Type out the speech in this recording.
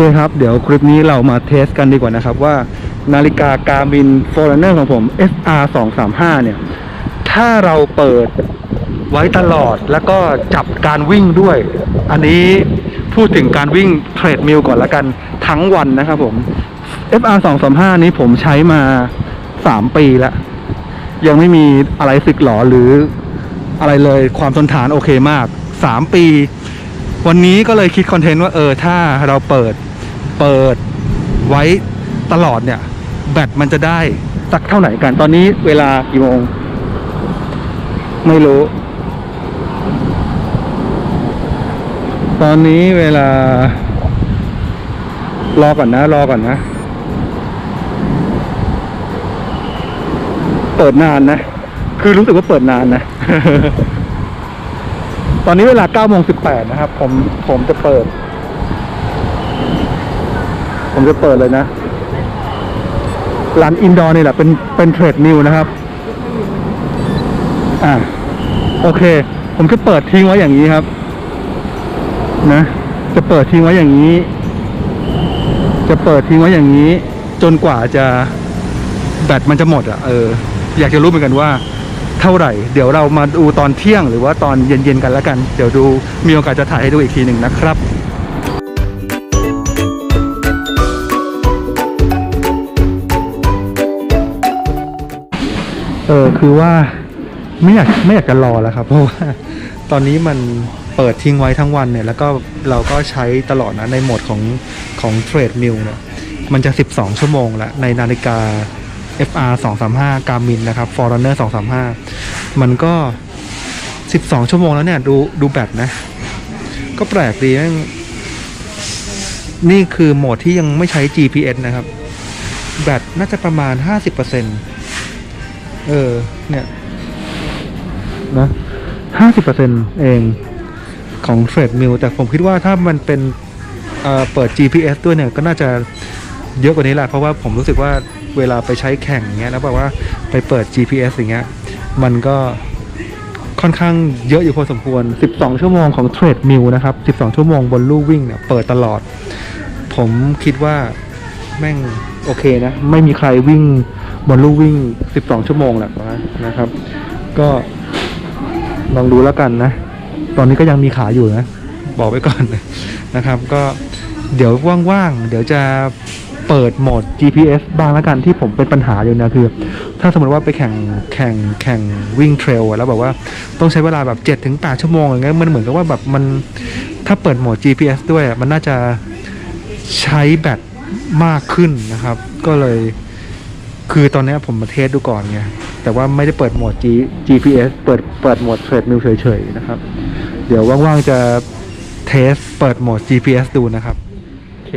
เคครับ เดี๋ยวคลิปนี้เรามาเทสกันดีกว่านะครับ ว่านาฬิกาการ m ิน Forerunner ของผม FR 2 3 5เนี่ย ถ้าเราเปิดไว้ตลอดแล้วก็จับการวิ่งด้วย อันนี้พูดถึงการวิ่งเทรดมิลก่อนละกันทั้งวันนะครับผม FR 2 3 5นี้ผมใช้มา 3 ปีแล้ว ยังไม่มีอะไรสึกหรอหรืออะไรเลยความทนทานโอเคมาก 3 ปี วันนี้ก็เลยคิดคอนเทนต์ว่าเออถ้าเราเปิด เปิดไว้ตลอดเนี่ย แบตมันจะได้สักเท่าไหร่กันตอนนี้เวลากี่โมง ไม่รู้ ตอนนี้เวลา รอก่อนนะ รอก่อนนะ เปิดนานนะ คือรู้สึกว่าเปิดนานนะ ตอนนี้เวลา9โมง18นะครับ ผมผมจะเปิด ผมจะเปิดเลยนะร้านอินดอร์นี่แหละเป็นเป็นเทรดนิวนะครับ อ่าโอเค ผมจะเปิดทิ้งไว้อย่างนี้ครับ นะ จะเปิดทิ้งไว้อย่างนี้ จะเปิดทิ้งไว้อย่างนี้ จนกว่าจะแบตมันจะหมดอะเอออยากจะรู้เหมือนกันว่าเท่าไหร่ เดี๋ยวเรามาดูตอนเที่ยงหรือว่าตอนเย็นๆกันแล้วกัน เดี๋ยวดูมีโอกาสจะถ่ายให้ดูอีกทีหนึ่งนะครับ เออคือว่าไม่อยากไม่อยากจะรอแล้วครับ เพราะว่าตอนนี้มันเปิดทิ้งไว้ทั้งวันเนี่ย แล้วก็เราก็ใช้ตลอดนะในโหมดของของเทรดมิลเนี่ยมันจะ 12 ชั่วโมงแล้วในนาฬิกา FR 235 Garmin นะครับ Forerunner 235 มันก็ 12 ชั่วโมงแล้วเนี่ย ดูดูแบตนะ ก็แปลกดีนี่คือโหมดที่ยังไม่ใช้ GPS นะครับ แบตน่าจะประมาณ 50%เเออ เนี่ย นะห้าสิบเปอร์เซ็นเองของเทรดมิลแต่ผมคิดว่าถ้ามันเป็นเเปิด GPS ด้วยเนี่ย ก็น่าจะเยอะกว่านี้แหละ เพราะว่าผมรู้สึกว่าเวลาไปใช้แข่งอย่างเงี้ยแล้วแบบว่าไปเปิด GPS อย่างเงี้ย มันก็ค่อนข้างเยอะอยู่พอสมควร 12 ชั่วโมงของเทรดมิลนะครับ 12 ชั่วโมงบนลู่วิ่งเนี่ยเปิดตลอด ผมคิดว่าแม่งโอเคนะ ไม่มีใครวิ่ง บนลู่วิ่ง 12 ชั่วโมงแหรอกนะนะครับ ก็ลองดูแล้วกันนะ ตอนนี้ก็ยังมีขาอยู่นะ บอกไว้ก่อนนะครับ ก็เดี๋ยวว่างๆ เดี๋ยวจะเปิดโหมด GPS บ้างแล้วกันที่ผมเป็นปัญหาอยู่นะคือ ถ้าสมมติว่าไปแข่งแข่งแข่งวิ่งเทรลอะแล้วแบบว่าต้องใช้เวลาแบบ7ถึง8ชั่วโมงอย่างเงี้ยมันเหมือนกับว่าแบบมันถ้าเปิดโหมด GPS ด้วยอะมันน่าจะใช้แบตมากขึ้นนะครับ ก็เลย คือตอนนี้ผมมาเทสดูก่อนไงแต่ว่าไม่ได้เปิดโหมด G GPS เปิดเปิดโหมดเทรดมิลเฉยๆนะครับ เดี๋ยวว่างๆจะเทสเปิดโหมด GPS ดูนะครับ โอเค